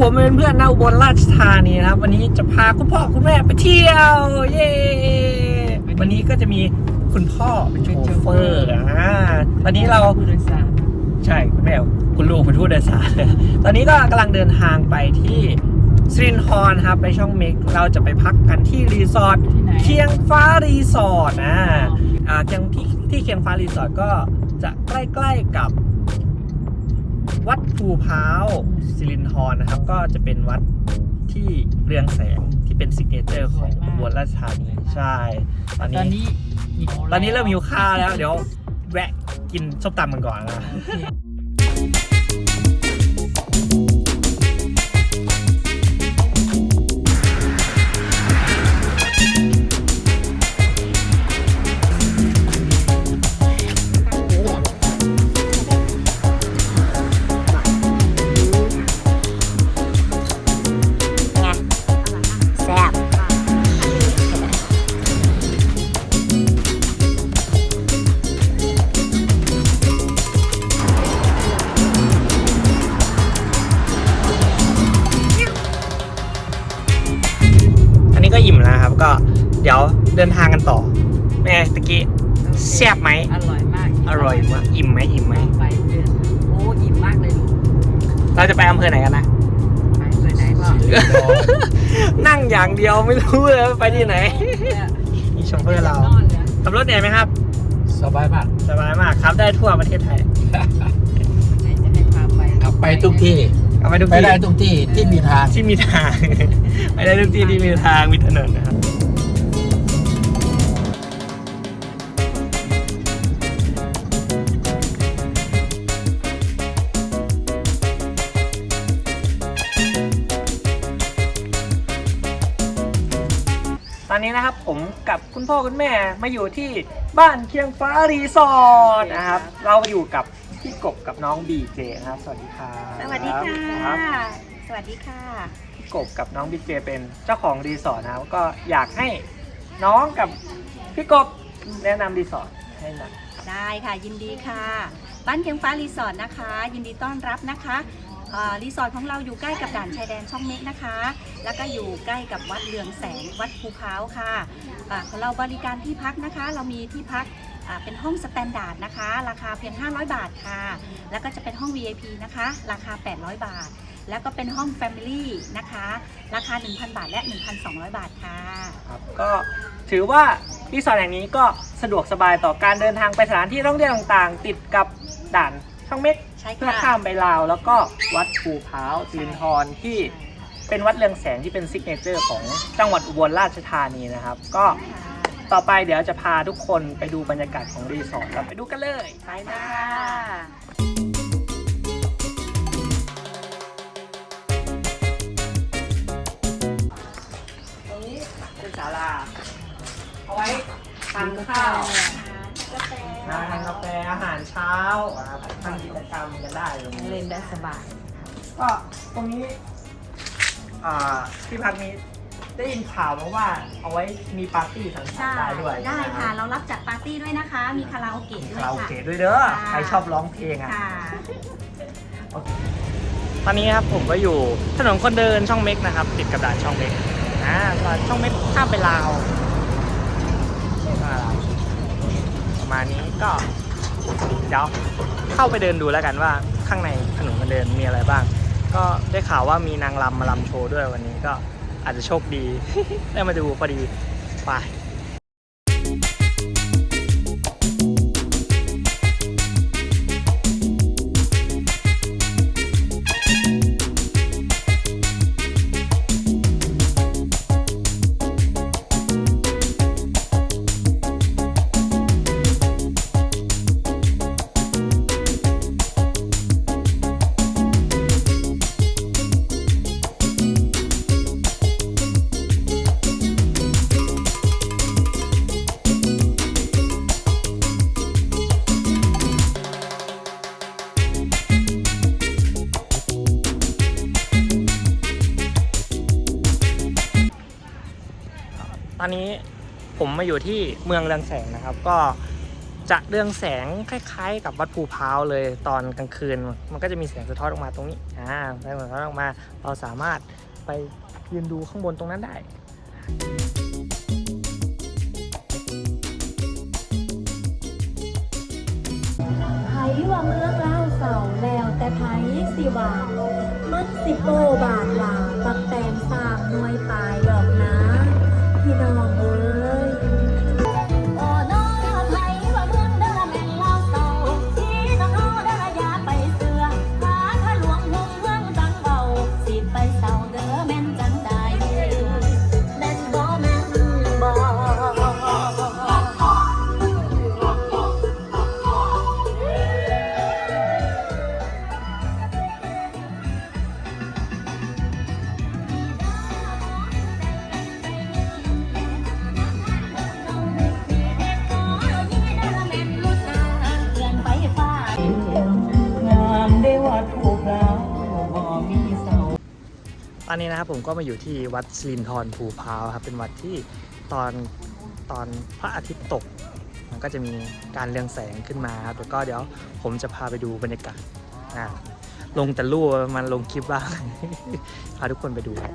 ผมเป็นเพื่อนนาอุบลราชธานีนะครับ วันนี้จะพาคุณพ่อคุณแม่ไปเที่ยว เย้วันนี้ก็จะมีคุณพ่อเป็นโชเฟอร์อ่าตอนนี้เราผู้โดยสารใช่คุณแม่คุณลูกเป็นผู้โดยสารตอนนี้ก็กำลังเดินทางไปที่สรินทรครับไปช่องเมกเราจะไปพักกันที่รีสอร์ทเคียงฟ้ารีสอร์ทนะอ่าเคียงที่ที่เคียงฟ้ารีสอร์ทก็จะใกล้ๆกับ วัดภูพร้าวสิรินทรนะครับ ก็จะเป็นวัดที่เรืองแสงที่เป็นซิกเนเจอร์ของอุบลราชธานีใช่ ตอนตอนนี้นี้ หิวตอนนี้เริ่มหิวข้าวแล้ว เดี๋ยวแวะกินส้มตำกันก่อนนะ ก็เดี๋ยวเดินทางกันต่อแม่ตะกี้แซ่บไหม อร่อยมากอร่อยมากอิ่มไหมอิ่มไหม ไปเดือนโอ้อิ่มมากเลยลูกเราจะไปอำเภอไหนกันนะ ไปเลยไหนพ่อนั่งอย่างเดียวไม่รู้เลยว่าไปที่ไหนนี่โชเฟอร์เรานอนเลยขับรถเหนื่อยไหมครับ สบายมากสบายมากครับได้ทั่วประเทศไทยไหนจะให้พาไปขับไปทุกที่ เอาไปทุกไปที่ได้ทุกที่ที่มีทางที่มีทาง ไปได้ทุกที่ที่มีทางมีถนนนะครับ อนนี้นะครับผมกับคุณพ่อคุณแม่มาอยู่ที่บ้านเคียงฟ้ารีสอร์ทนะครับ เราอยู่กับพี่กบกับน้องบีเจนะครับ สวัสดีครับสวัสดีค่ะครับสวัสดีค่ะ พี่กบกับน้องบีเจเป็นเจ้าของรีสอร์ทนะครับก็อยากให้น้องกับพี่กบแนะนำรีสอร์ทให้หน่อย ได้ค่ะยินดีค่ะ บ้านเคียงฟ้ารีสอร์ทนะคะ ยินดีต้อนรับนะคะอ่า รีสอร์ทของเราอยู่ใกล้กับด่านชายแดนช่องเม็กนะคะ แล้วก็อยู่ใกล้กับวัดเรืองแสงวัดภูพร้าวค่ะของเราบริการที่พักนะคะ เรามีที่พักเป็นห้องสแตนดาร์ดนะคะ ราคาเพียง 500 บาทค่ะ แล้วก็จะเป็นห้อง VIP นะคะ ราคา 800 บาท แล้วก็เป็นห้อง Family นะคะ ราคา 1,000 บาทและ 1,200 บาทค่ะครับก็ถือว่ารีสอร์ทแห่งนี้ก็สะดวกสบายต่อการเดินทางไปสถานที่ท่องเที่ยวต่างๆ ติดกับด่านช่องเม็ก ช่เพื่อค่ะข้ามไปลาวแล้วก็วัดภูพร้าวสิรินทรที่เป็นวัดเรืองแสงที่เป็นซิกเนเจอร์ของจังหวัดอุบลราชธานีนะครับ ก็ต่อไปเดี๋ยวจะพาทุกคนไปดูบรรยากาศของรีสอร์ทครับไปดูกันเลย ไปนะค่ะ ตรงนี้เป็นศาลาเอาไว้ทานข้าวกาแฟนะทานกาแฟอาหารเช้านะครับ ทำกิจกรรมกันได้ตรงนี้เล่นได้สบาย ก็ตรงนี้อ่าที่พักนี้ได้ยินข่าวมาว่าเอาไว้มีปาร์ตี้สังสรรใช่ค์ได้ด้วยได้นค่ะ เรารับจัดปาร์ตี้ด้วยนะคะ มีคาราโอเกะมีด้วยคาราโอค่ะ เกะด้วยเด้อค่ะ ใครชอบร้องเพลงอะ ค่ะ ตอนนี้ครับผมก็อยู่ถนนคนเดินช่องเม็กนะครับ ติดกับด่านช่องเม็กอ่าตอนช่องเม็กข้ามไปลาวก็ลาวประมาณนี้ก็ เดี๋ยวเข้าไปเดินดูแล้วกันว่าข้างในถนนคนเดินมีอะไรบ้าง ก็ได้ข่าวว่ามีนางรำมาลำโชว์ด้วยวันนี้ก็อาจจะโชคดี ได้มาดูพอดีไป ตอนนี้ผมมาอยู่ที่เมืองเรืองแสงนะครับ ก็จะเรืองแสงคล้าย ๆ กับวัดภูพร้าวเลยตอนกลางคืน มันก็จะมีแสงสะท้อนออกมาตรงนี้อ่าแสงสะท้อนออกมาเราสามารถไปยืนดูข้างบนตรงนั้นได้ไผว่าเมือเล่าเสาแล้วแต่ไผสิว่ามันสิโปบาทหลาตักแตนสามหน่วย ตอนนี้นะครับผมก็มาอยู่ที่วัดสิรินทรภูพาวครับเป็นวัดที่ตอนตอนพระอาทิตย์ตก มันก็จะมีการเรืองแสงขึ้นมาครับแล้วก็เดี๋ยวผมจะพาไปดูบรรยากาศอ่าลงแต่รูปมันลงคลิปบ้าง พาทุกคนไปดูครับ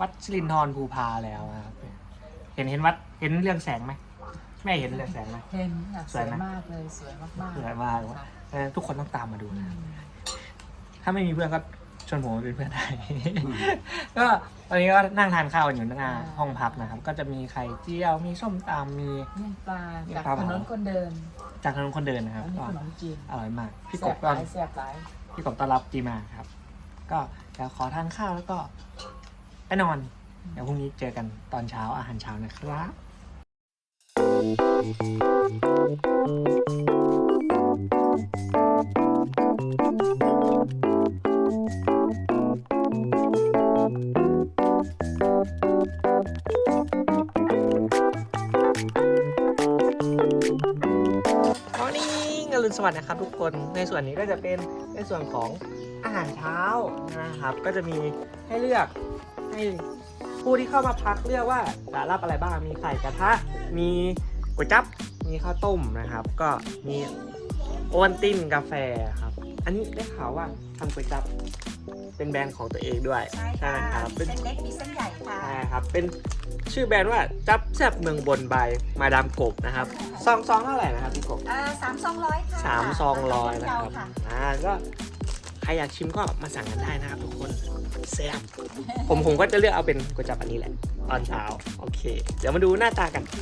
วัดสิรินทรภูพาแล้วนะครับ เห็นเห็นวัดเห็นเรืองแสงไหมแม่เห็นเรืองแสงไหม เห็นค่ะสสววยยไหม มากเลยสวยมากๆสวยมากค่ะเออทุกคนต้องตามมาดูนะถ้าไม่มีเพื่อนก็ชวนผมมาเป็นเพื่อนได้ ก็ตอนนี้ก็นั่งทานข้าวกันอยู่หน้าห้องพักนะครับ ก็จะมีไข่เจียว มีส้มตำมีเมี่ยงปลาเมี่ยงจากปลาถนนคนเดินจากถนนคนเดินนะครับอันนี้ก็ขนมจีนอร่อยมาก พี่กแซ่บบหก็ลายแซ่บหลายพี่กบต้อนรับดีมากครับ ก็เดี๋ยวขอทานข้าวแล้วก็ ไปนอน เดี๋ยวพรุ่งนี้เจอกันตอนเช้าอาหารเช้านะครับมอร์นิ่งอรุณสวัสดิ์นะครับทุกคนในส่วนนี้ก็จะเป็นในส่วนของอาหารเช้านะครับ ก็จะมีให้เลือก ให้ผู้ที่เข้ามาพักเลือกว่าจะรับอะไรบ้าง มีไข่กระทะ มีก๋วยจั๊บ มีข้าวต้มนะครับ ก็มีโอวัลตินกาแฟครับ อันนี้ได้ข่าวว่าทำก๋วยจั๊บเป็นแบรนด์ของตัวเองด้วยใช่ไหมค่ะครับเป็นเส้นเล็กมีเส้นใหญ่ค่ะใช่ครับ เป็นชื่อแบรนด์ว่าจับแซบเมืองบนใบมาดามกบนะครับซองซองเท่าไหร่นะครับพี่กบอ่าสามซองร้อยค่ะสามซองร้อยนะครับเดีวค่ะอ่าก็ ใครอยากชิมก็มาสั่งกันได้นะครับทุกคนแซ่บผมผมก็จะเลือกเอาเป็นก๋วยจั๊บอันนี้แหละตอนเช้าโอเค เดี๋ยวมาดูหน้าตากันครับ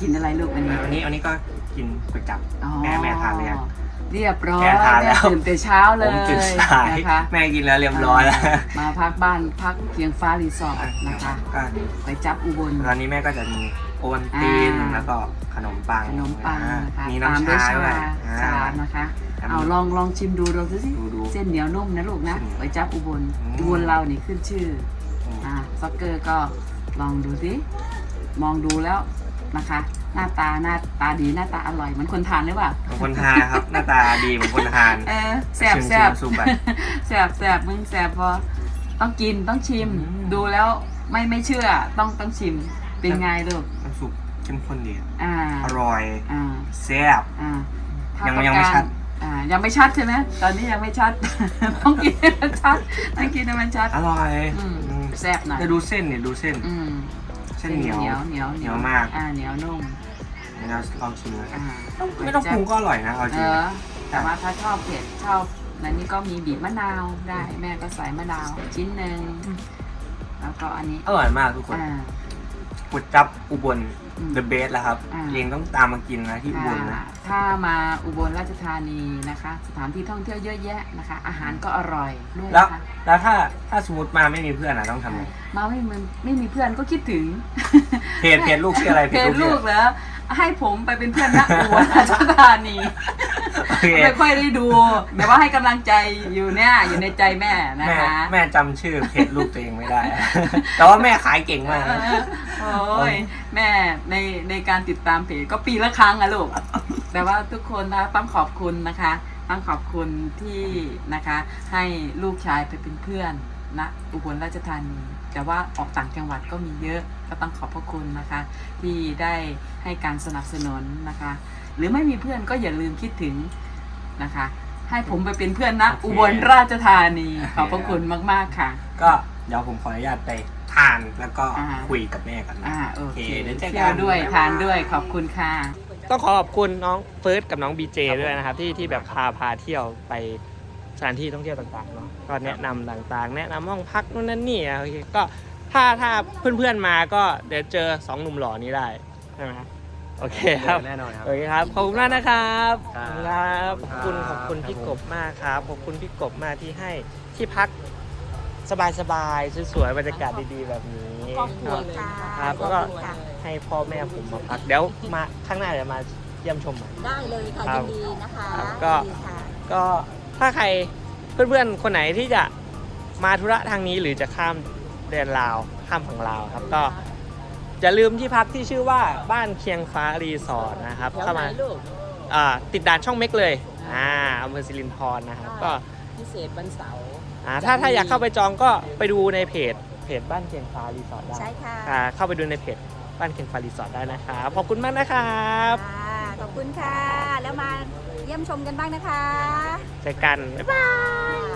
กินอะไรลูกวันนี้ วันนี้วันนี้ก็กินก๋วยจั๊บอ๋อแม่แม่ทานหรือยัง เรียบร้อยแม่ทานแล้ว ตื่นแต่เช้าเลผยมตื่นสายนะคะแม่กินแล้วเรียบร้อยแล้วมาพักบ้านพักเคียงฟ้ารีสอร์ทนะคะก็ไปจับอุบล ตอนนี้แม่ก็จะมีโอวัลตินอ่า แล้วก็ขนมปังขนมปังนะคะมีตามน้ำด้วยชาชาด้วยชาอ่านะคะ ครับเอาลองลองชิมดูดูสิดูดูเส้นเหนียวนุ่มนะลูกนะเส้นเหนียวไปจับอุบลอืม อุบลเรานี่ขึ้นชื่อ อืม อ่าซ็อกเกอร์ก็ลองดูสิมองดูแล้วนะคะ หน้าตาหน้าตาดีหน้าตาอร่อยเหมือนคนทานหรือเปล่าบางคนทานครับ หน้าตาดีบางคนทาน เออแสบชิมแสบชิมซุปไปแสบแสบมึงแสบพอต้องกินต้องชิมอืมดูแล้วไม่ไม่เชื่อต้องต้องชิมเป็นไงลูกน้ำซุปเข้มข้นดีอ่าอร่อยอ่าแซ่บอ่าถ้ายังต้องยังไม่การชัดอ่ายังไม่ชัดใช่ไหมตอนนี้ยังไม่ชัด ต้องกินให้มันชัดต้องกินให้มันชัด อร่อยอืมอืมแซ่บหน่อยจะดูเส้นเนี่ยดูเส้นอืมเส้นเหนียวเหนียวเหนียวเหนียวมาก อ่าเหนียวนุ่ม เดี๋ยวเราลองชิมนะอ่าไม่ต้องปรุงก็อร่อยนะเอาจเอริงอแต่ว่าถ้าชอบเผ็ดชอบอันนี้ก็มีบีบมะนาวได้แม่ก็ใส่มะนาวชิ้นหนึ่งแล้วก็อันนี้อร่อยมากทุกคนอ่า ก๋วยจับอุบล อืม the best แล้วครับอ่าเองต้องตามมากินนะที่อุบลนะค่ะถ้ามาอุบลราชธานีนะคะ สถานที่ท่องเที่ยวเยอะแยะนะคะ อาหารก็อร่อยด้วยแล้วนะคะแล้วถ้าถ้าสมมติมาไม่มีเพื่อนอะต้องทำไงมาไม่มีไม่มีเพื่อนก็คิดถึง เพจเพจลูกชื่ออะไรเพจชื่ลูอกเหรอ ให้ผมไปเป็นเพื่อนนะอุบลราชธานีโอเคไม่ค่อยได้ดู แต่ว่าให้กำลังใจอยู่เนี่ยอยู่ในใจแม่นะแม่คะแม่จำชื่อเพจลูกตัวเองไม่ได้ แต่ว่าแม่ขายเก่งมากนะโอ้ยแม่ในในการติดตามเพจก็ปีละครั้งอะลูก แต่ว่าทุกคนนะต้องขอบคุณนะคะต้องขอบคุณที่นะคะ ให้ลูกชายไปเป็นเพื่อนนะอุบลราชธานี แต่ว่าออกต่างจังหวัดก็มีเยอะ ก็ต้องขอบพระคุณนะคะ ที่ได้ให้การสนับสนุนนะคะ หรือไม่มีเพื่อนก็อย่าลืมคิดถึงนะคะ ให้ผมไปเป็นเพื่อนนะโอเค อุบลราชธานีขอบพระคุณมากๆค่ะ ก็เดี๋ยวผมขออนุญาตไปทานแล้วก็อ่า คุยกับแม่กันนะ อ่าโอเคเดี๋ยวเจอเที่กัยวนด้วยทานด้วยขอบคุณค่ะ ต้องขอขอบคุณน้องเฟิร์สกับน้องบีเจด้วยนะครับ ที่ที่แบบพาพาเที่ยวไปสถานที่ท่องเที่ยวต่างๆเนาะก็แนะนำต่างๆ แนะนำห้องพักนู่นนั่นนี่อะโอเคก็ ถ้าถ้าเพื่อนๆมาก็เดี๋ยวเจอสองหนุ่มหล่อนี้ได้ใช่ไหมโอเคครับแน่นอนครับโอเคครับขอบคุณมากนะครับครับขอบคุณครับขอบคุณขอบคุณพี่กบมากครับขอบคุณพี่กบมากที่ให้ที่พักสบายๆสวยๆบรรยากาศดีๆแบบนี้ครอบครัวเลยครับแล้วก็ให้พ่อแม่ผมมาพักเดี๋ยวมาข้างหน้าเดี๋ยวมาเยี่ยมชมใหม่ได้เลยค่ะครัยิบนดีนะคะครับก็ยินดีค่ะก็ถ้าใครเพื่อนๆคนไหนที่จะมาธุระทางนี้หรือจะข้าม แดนลาวข้ามฝั่งลาวครับก็อย่าลืมที่พักที่ชื่อว่าบ้านเคียงฟ้ารีสอร์ทนะครับเข้ามาอ่าติดด่านช่องเม็กเลยอ่าอำเภอสิรินธรนะครับก็พิเศษวันเสาร์อ่าถ้าถ้าอยากเข้าไปจองก็ไปดูในเพจเพจบ้านเคียงฟ้ารีสอร์ทได้ใช่ค่ะอ่าเข้าไปดูในเพจบ้านเคียงฟ้ารีสอร์ทได้นะครับขอบคุณมากนะครับค่ะขอบคุณค่ะ แล้วมาเยี่ยมชมกันบ้างนะคะเจอกันบ๊ายบายค่ะ